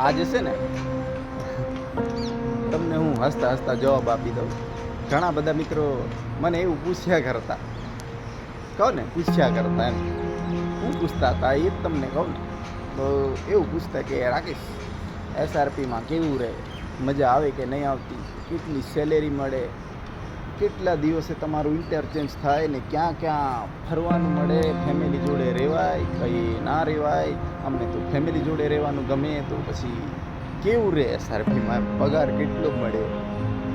આજે છે ને, તમને હું હસતા હસતા જવાબ આપી દઉં. ઘણા બધા મિત્રો મને એવું પૂછ્યા કરતા. કહો ને, પૂછ્યા કરતા એમ. હું પૂછતા હતા, એ જ તમને કહું ને. તો એવું પૂછતા કે, રાકેશ એસઆરપીમાં કેવું રહે? મજા આવે કે નહીં આવતી? કેટલી સેલેરી મળે? કેટલા દિવસે તમારું ઇન્ટરચેન્જ થાય ને ક્યાં ક્યાં ફરવાનું મળે? ફેમિલી જોડે રહેવાય? કઈ ના રહેવાય? અમને તો ફેમિલી જોડે રહેવાનું ગમે તો પછી કેવું રહે એસઆરપીમાં પગાર કેટલો મળે?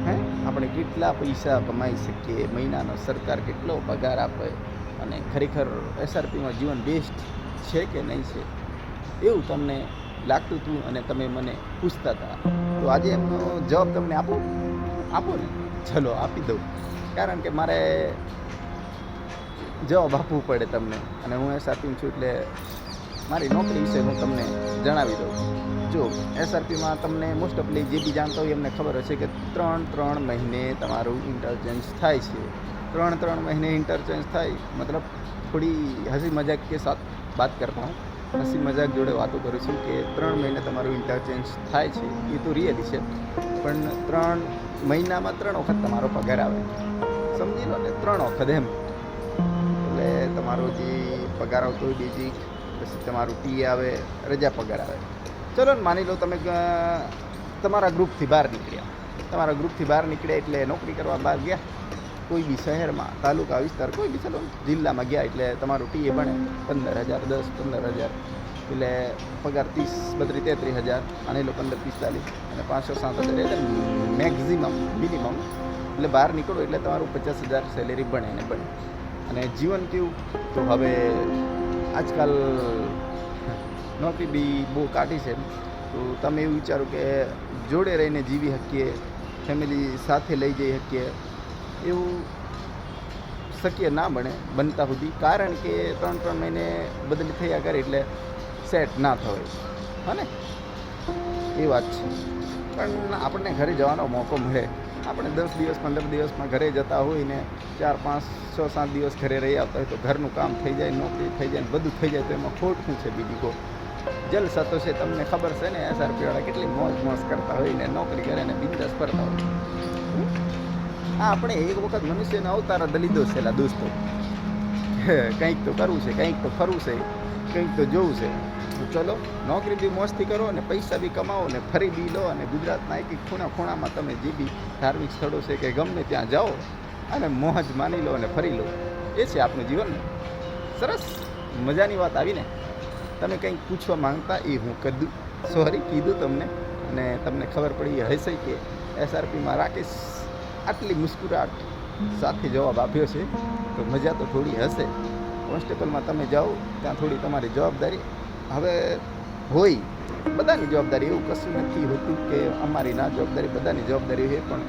હે? આપણે કેટલા પૈસા કમાઈ શકીએ? મહિનાનો સરકાર કેટલો પગાર આપે? અને ખરેખર એસઆરપીમાં જીવન બેસ્ટ છે કે નહીં છે? એવું તમને લાગતું હતું અને તમે મને પૂછતા હતા. તો આજે એમનો જવાબ તમને આપો? આપો ને? ચલો, આપી દઉં. કારણ કે મારે જવાબ આપવું પડે તમને. અને હું એસઆરપી છું એટલે મારી નોકરી વિશે હું તમને જણાવી દઉં. જો એસઆરપીમાં તમને મોસ્ટ ઓફલી જે બી જાણતા હોય એમને ખબર હશે કે ત્રણ ત્રણ મહિને તમારું ઇન્ટરચેન્જ થાય છે. ત્રણ ત્રણ મહિને ઇન્ટરચેન્જ થાય, મતલબ થોડી હસી મજાક કે સાથ બાત કરતા હું હસી મજાક જોડે વાતો કરું છું કે ત્રણ મહિને તમારું ઇન્ટરચેન્જ થાય છે, એ તો રિયલી છે. પણ ત્રણ મહિનામાં ત્રણ વખત તમારો પગાર આવે. સમજી લો ને, ત્રણ વખત એમ. એટલે તમારો જે પગાર આવતો હોય બીજી પછી તમારું ટી આવે, રજા પગાર આવે. ચલો ને માની લો તમે તમારા ગ્રુપથી બહાર નીકળ્યા. તમારા ગ્રુપથી બહાર નીકળ્યા એટલે નોકરી કરવા બહાર ગયા. કોઈ બી શહેરમાં, તાલુકા વિસ્તાર કોઈ બી ચલો જિલ્લામાં ગયા એટલે તમારું ટીએ બને પંદર હજાર દસ પંદર હજાર એટલે પગાર ત્રીસ, બત્રીસ, તેત્રીસ હજાર, અને લો પંદર પિસ્તાલીસ અને પાંચસો સાત હજાર, એટલે મેક્ઝિમમ મિનિમમ એટલે બહાર નીકળો એટલે તમારું પચાસ હજાર સેલેરી બને ને બને. અને જીવન કેવું? તો હવે આજકાલ નોકરી બી બહુ કાઢી છે તો તમે એવું વિચારો કે જોડે રહીને જીવી શકીએ ફેમિલી સાથે લઈ જઈ શકીએ એવું શક્ય ના બને બનતા સુધી. કારણ કે ત્રણ ત્રણ મહિને બદલી થયા કરે એટલે સેટ ના થવાય. હને એ વાત છે. પણ આપણને ઘરે જવાનો મોકો મળે. આપણે દસ દિવસ, પંદર દિવસમાં ઘરે જતા હોય ને ચાર, પાંચ, છ, સાત દિવસ ઘરે રહી આવતા હોય તો ઘરનું કામ થઈ જાય, નોકરી થઈ જાય બધું થઈ જાય તો એમાં ખોટ શું છે બીજી કો જલસા તો છે, તમને ખબર છે ને એસઆરપીવાળા કેટલી મોજ મોજ કરતા હોય ને, નોકરી કરે ને, બિંદાસ ફરતા હોય. હા આપણે એક વખત મનુષ્યને અવતાર દલિતો છેલા દોસ્તો. કંઈક તો કરવું છે, કંઈક તો ફરવું છે, કંઈક તો જોવું છે. ચલો, નોકરી બી મોજથી કરો અને પૈસા બી કમાવો ને ફરી બી લો અને ગુજરાતના એક એક ખૂણા ખૂણામાં તમે જે બી ધાર્મિક સ્થળો છે કે ગમે ત્યાં જાઓ અને મોજ માની લો અને ફરી લો. એ છે આપણું જીવન. સરસ. મજાની વાત આવીને. તમે કંઈક પૂછવા માંગતા એ હું કીધું સોરી કીધું તમને અને તમને ખબર પડી હશે કે એસઆરપીમાં રાકેશ આટલી મુસ્કુરાટ સાથે જવાબ આપ્યો છે. તો મજા તો થોડી હશે. કોન્સ્ટેબલમાં તમે જાઓ, ત્યાં થોડી તમારી જવાબદારી હવે હોય. બધાની જવાબદારી એવું કશું નથી હોતું કે અમારી ના જવાબદારી, બધાની જવાબદારી છે પણ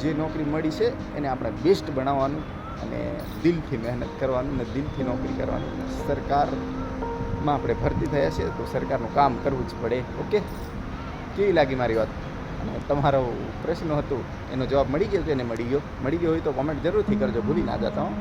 જે નોકરી મળી છે એને આપણે બેસ્ટ બનાવવાનું અને દિલથી મહેનત કરવાનું ને દિલથી નોકરી કરવાની. સરકારમાં આપણે ભરતી થયા છે, તો સરકારનું કામ કરવું જ પડે. ઓકે? કેવી લાગી મારી વાત? અને તમારો પ્રશ્ન હતો, એનો જવાબ મળી ગયો કે નહીં મળી ગયો? મળી ગયો હોય તો કોમેન્ટ જરૂરથી કરજો, ભૂલી ના જતા હો.